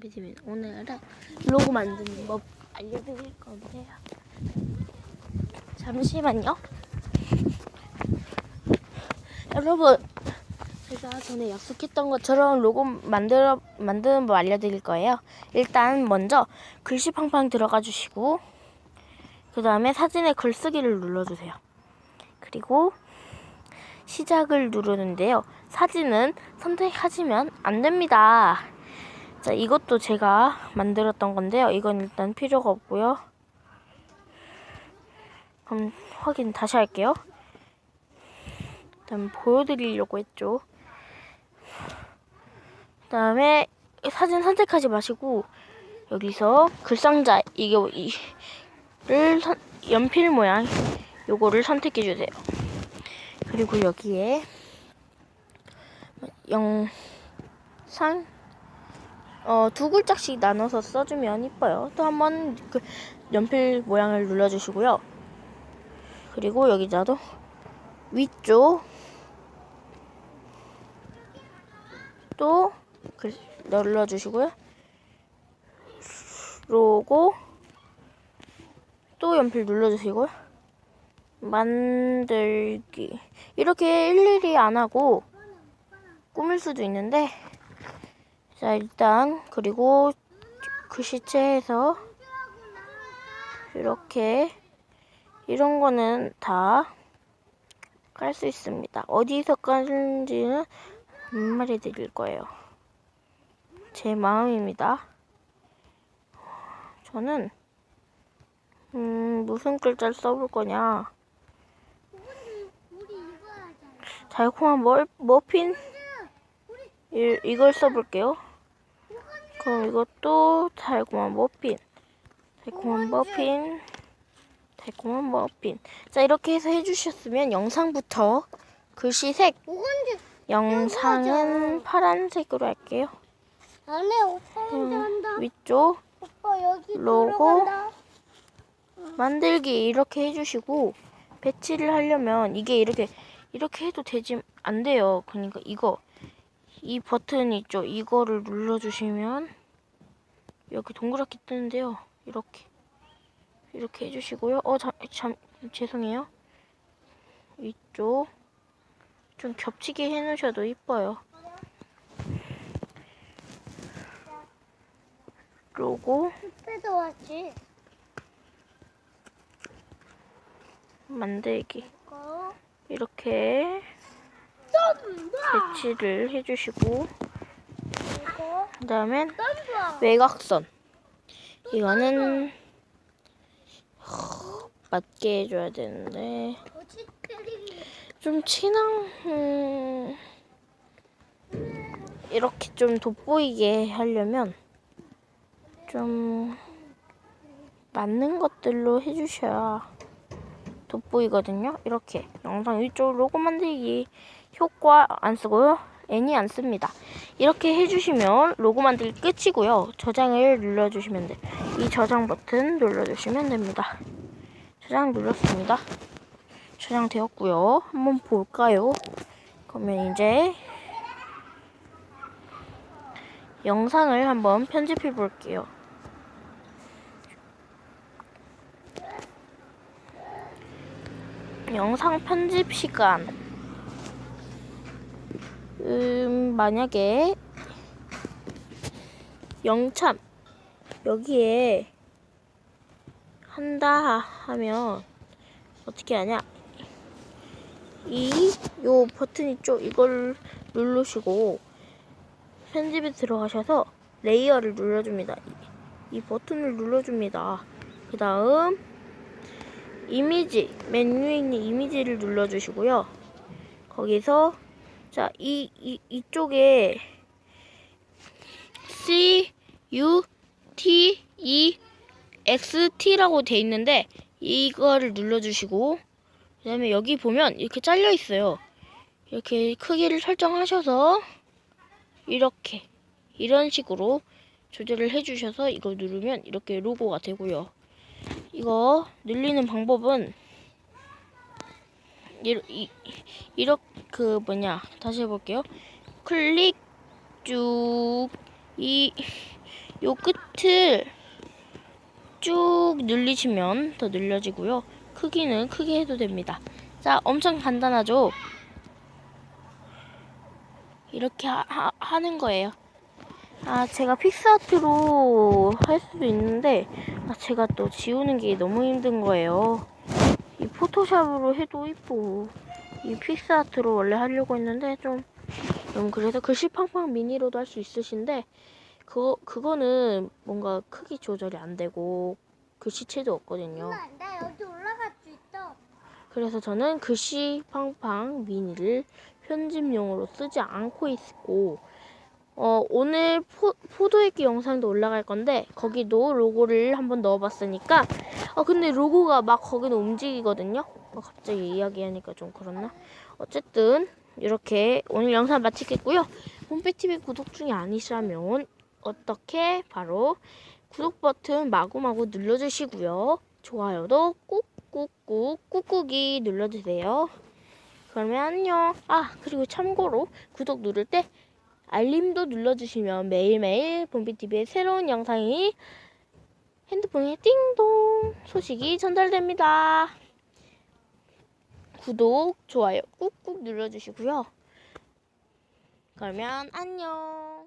비디민 오늘은 로고 만드는 법 알려드릴 건데요. 잠시만요. 여러분, 제가 전에 약속했던 것처럼 로고 만들어 만드는 법 알려드릴 거예요. 일단 먼저 글씨 팡팡 들어가 주시고 그 다음에 사진에 글쓰기를 눌러주세요. 그리고 시작을 누르는데요. 사진은 선택하시면 안 됩니다. 자, 이것도 제가 만들었던 건데요. 이건 일단 필요가 없고요. 그럼 확인 다시 할게요. 일단 보여드리려고 했죠. 그 다음에 사진 선택하지 마시고 여기서 글상자 이게 이를 선- 연필 모양 요거를 선택해 주세요. 그리고 여기에 영상 어, 두 글자씩 나눠서 써주면 이뻐요. 또 한번 그 연필 모양을 눌러주시고요. 그리고 여기다도 위쪽 또 글, 눌러주시고요. 로고 또 연필 눌러주시고요. 만들기 이렇게 일일이 안 하고 꾸밀 수도 있는데 자 일단 그리고 글씨체에서 이렇게 이런 거는 다 깔 수 있습니다. 어디서 깔는지는 안 말해 드릴 거예요. 제 마음입니다. 저는 음 무슨 글자를 써볼 거냐. 달콤한 머, 머핀 이, 이걸 써볼게요. 그럼 이것도 달콤한 머핀, 달콤한 머핀, 달콤한 머핀. 자 이렇게 해서 해주셨으면 영상부터 글씨색 영상은 파란색으로 할게요. 안에 오빠 혼자 음, 한다. 위쪽 오빠 여기 로고. 만들기 이렇게 해주시고 배치를 하려면 이게 이렇게 이렇게 해도 되지 안 돼요. 그러니까 이거 이 버튼 있죠. 이거를 눌러주시면 여기 동그랗게 뜨는데요. 이렇게 이렇게 해주시고요. 어, 참, 참 죄송해요. 이쪽 좀 겹치게 해놓으셔도 이뻐요. 로고 오빠도 왔지. 만들기. 이렇게 배치를 해주시고. 그 떤다. 외곽선 이거는 맞게 해줘야 되는데. 좀 진한 음, 이렇게 좀 돋보이게 하려면 좀 맞는 것들로 해주셔야 돋보이거든요 이렇게 영상 위쪽 로고 만들기 효과 안 쓰고요 애니 안 씁니다 이렇게 해주시면 로고 만들기 끝이고요 저장을 눌러주시면 돼이 저장 버튼 눌러주시면 됩니다 저장 눌렀습니다 저장되었고요. 한번 볼까요? 그러면 이제 영상을 한번 편집해 볼게요. 영상 편집 시간. 음, 만약에 영참 여기에 한다 하면 어떻게 하냐? 이 요 버튼 있죠? 이걸 누르시고 편집에 들어가셔서 레이어를 눌러줍니다. 이, 이 버튼을 눌러줍니다. 그 다음 이미지 맨 위에 있는 이미지를 눌러주시고요. 거기서 자 이 이 이쪽에 C U T E X T라고 돼 있는데 이거를 눌러주시고 그 다음에 여기 보면 이렇게 잘려 있어요. 이렇게 크기를 설정하셔서 이렇게 이런 식으로 조절을 해주셔서 이거 누르면 이렇게 로고가 되고요. 이거 늘리는 방법은 이, 이, 이 렇게 그 뭐냐 다시 해볼게요. 클릭 쭉 이 요 끝을 쭉 늘리시면 더 늘려지고요. 크기는 크게 해도 됩니다. 자, 엄청 간단하죠? 이렇게 하, 는 거예요. 아, 제가 픽스아트로 할 수도 있는데, 아, 제가 또 지우는 게 너무 힘든 거예요. 이 포토샵으로 해도 이쁘고, 이 픽스아트로 원래 하려고 했는데, 좀, 너무 그래서 글씨 팡팡 미니로도 할 수 있으신데, 그거, 그거는 뭔가 크기 조절이 안 되고, 글씨체도 없거든요. 엄마, 나 여기 올라갈 수 있어. 그래서 저는 글씨 팡팡 미니를 편집용으로 쓰지 않고 있고 어, 오늘 포, 포도액기 영상도 올라갈 건데 거기도 로고를 한번 넣어봤으니까 어, 근데 로고가 막 거기는 움직이거든요? 어, 갑자기 이야기하니까 좀 그렇나? 어쨌든 이렇게 오늘 영상 마치겠고요. 홈페TV 구독 중이 아니시라면 어떻게? 바로 구독 버튼 마구마구 눌러주시고요. 좋아요도 꾹꾹꾹 꾹꾹이 눌러주세요. 그러면 안녕. 아 그리고 참고로 구독 누를 때 알림도 눌러주시면 매일매일 봄비TV의 새로운 영상이 핸드폰에 띵동 소식이 전달됩니다. 구독, 좋아요 꾹꾹 눌러주시고요. 그러면 안녕.